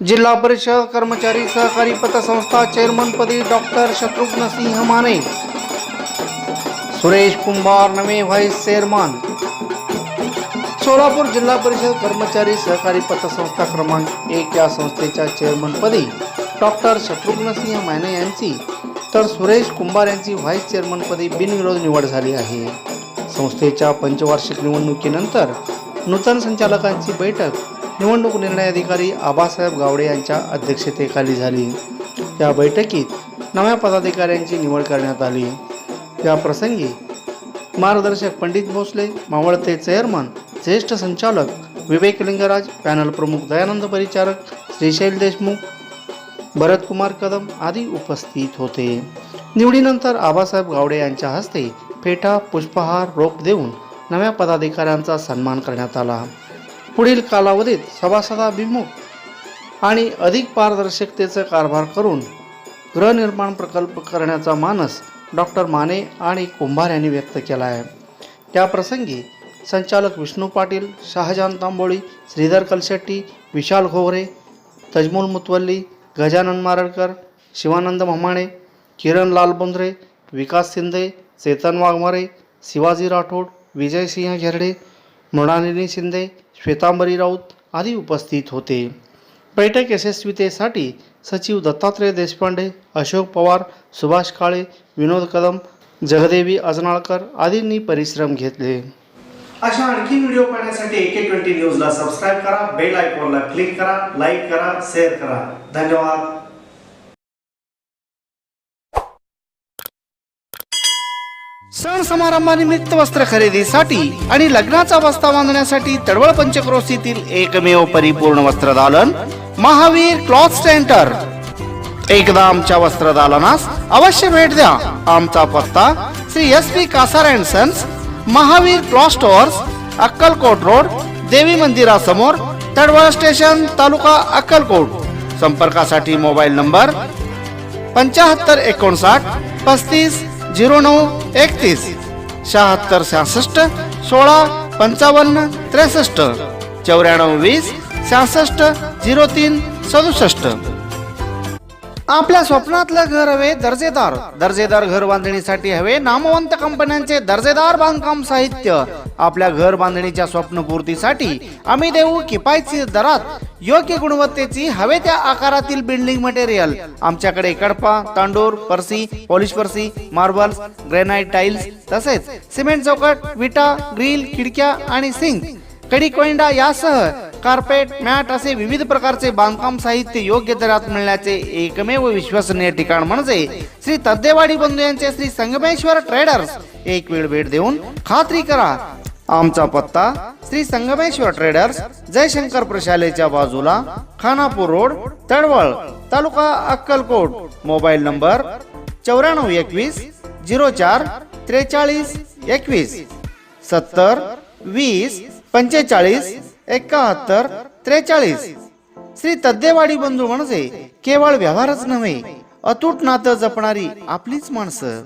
जिल्हा परिषद कर्मचारी सहकारी पतसंस्था चेअरमनपदी डॉक्टर शत्रुघ्न सिंह माने. सुरेश कुंभार नवे व्हाईस चेअरमन. सोलापूर जिल्हा परिषद कर्मचारी सहकारी पतसंस्था क्रमांक एक या संस्थेच्या चेअरमनपदी डॉक्टर शत्रुघ्न सिंह माने यांची तर सुरेश कुंभार यांची व्हाईस चेअरमनपदी बिनविरोध निवड झाली आहे. संस्थेच्या पंचवार्षिक निवडणुकीनंतर नूतन संचालकांची बैठक निवडणूक निर्णय अधिकारी आबासाहेब गावडे यांच्या अध्यक्षतेखाली झाली. या बैठकीत नव्या पदाधिकाऱ्यांची निवड करण्यात आली. या प्रसंगी मार्गदर्शक पंडित भोसले मावळते चेअरमन ज्येष्ठ संचालक विवेक लिंगराज पॅनल प्रमुख दयानंद परिचारक श्रीशैल देशमुख भरतकुमार कदम आदी उपस्थित होते. निवडीनंतर आबासाहेब गावडे यांच्या हस्ते फेटा पुष्पहार रोप देऊन नव्या पदाधिकाऱ्यांचा सन्मान करण्यात आला. पुढील कालावधीत सभासदाभिमुख आणि अधिक पारदर्शकतेचा कारभार करून गृहनिर्माण प्रकल्प करण्याचा मानस डॉक्टर माने आणि कुंभार यांनी व्यक्त केला आहे त्याप्रसंगी संचालक विष्णू पाटील शहाजान तांबोळी श्रीधर कलशेट्टी विशाल घोगरे तजमोल मुतवल्ली गजानन मारडकर शिवानंद ममाणे किरण लाल बोंद्रे विकास शिंदे चेतन वाघमारे शिवाजी राठोड विजयसिंह घेरडे मृणालिनी शिंदे श्वेतांबरी राऊत आदी उपस्थित होते. पर्यटक यशस्वीतेसाठी सचिव दत्तात्रय देशपांडे अशोक पवार सुभाष काळे विनोद कदम जगदेवी अजनाळकर आदींनी परिश्रम घेतले. अशा आणखी व्हिडिओ पाहण्यासाठी एके ट्वेंटी न्यूजला सबस्क्राईब करा बेल आयकॉनला क्लिक करा लाईक करा शेअर करा. धन्यवाद. सण समारंभानिमित्त वस्त्र खरेदीसाठी आणि लग्नाचा बस्ता बांधण्यासाठी तडवळ पंचक्रोशीतील एकमेव परिपूर्ण वस्त्रदालन महावीर क्लॉथ सेंटर. एकदा आमच्या वस्त्रदालनास अवश्य भेट द्या. आमचा पत्ता Shri S P Kasar and sons Mahavir cloth stores Akkalkot road देवी मंदिरासमोर तडवळ स्टेशन तालुका अक्कलकोट. संपर्कासाठी मोबाईल नंबर पंच्याहत्तर एकोणसाठ पस्तीस झिरो नऊ एकतीस शहात्तर सहासष्ट सोळा पंचावन्न त्रेसष्ट चौऱ्याण्णव वीस सहासष्ट झिरो तीन सदुसष्ट. आपल्या स्वप्नातलं घर हवे दर्जेदार. दर्जेदार घर बांधणीसाठी हवे नामवंत कंपन्यांचे दर्जेदार बांधकाम साहित्य. आपल्या घर बांधणीच्या स्वप्नपूर्तीसाठी आम्ही देऊ किफायतशीर दरात योग्य गुणवत्तेची हवे त्या आकारातील बिल्डिंग मटेरियल आमच्याकडे कडपा तांडूर परसी पॉलिश परसी मार्बल्स ग्रेनाइट टाइल्स तसेच सिमेंट चौकट विटा ग्रिल खिडक्या आणि सिंक कडी कोइंडा यासह कार्पेट मॅट असे विविध प्रकारचे बांधकाम साहित्य योग्य दरात मिळण्याचे एकमेव विश्वसनीय ठिकाण म्हणजे श्री तद्देवाडी बंधू यांचे श्री संगमेश्वर ट्रेडर्स एक वेळ भेट देऊन खात्री करा. आमचा पत्ता श्री संगमेश्वर ट्रेडर्स जयशंकर प्रशालेच्या बाजूला Khanapur road Tadwal taluka Akkalkot. Mobile number चौऱ्याण्णव एकवीस झिरो चार त्रेचाळीस एकवीस. सत्तर वीस पंचेचाळीस एकाहत्तर त्रेचाळीस. श्री तद्देवाडी बंधू म्हणजे केवळ व्यवहारच नव्हे अतूट नातं जपणारी आपलीच माणसं.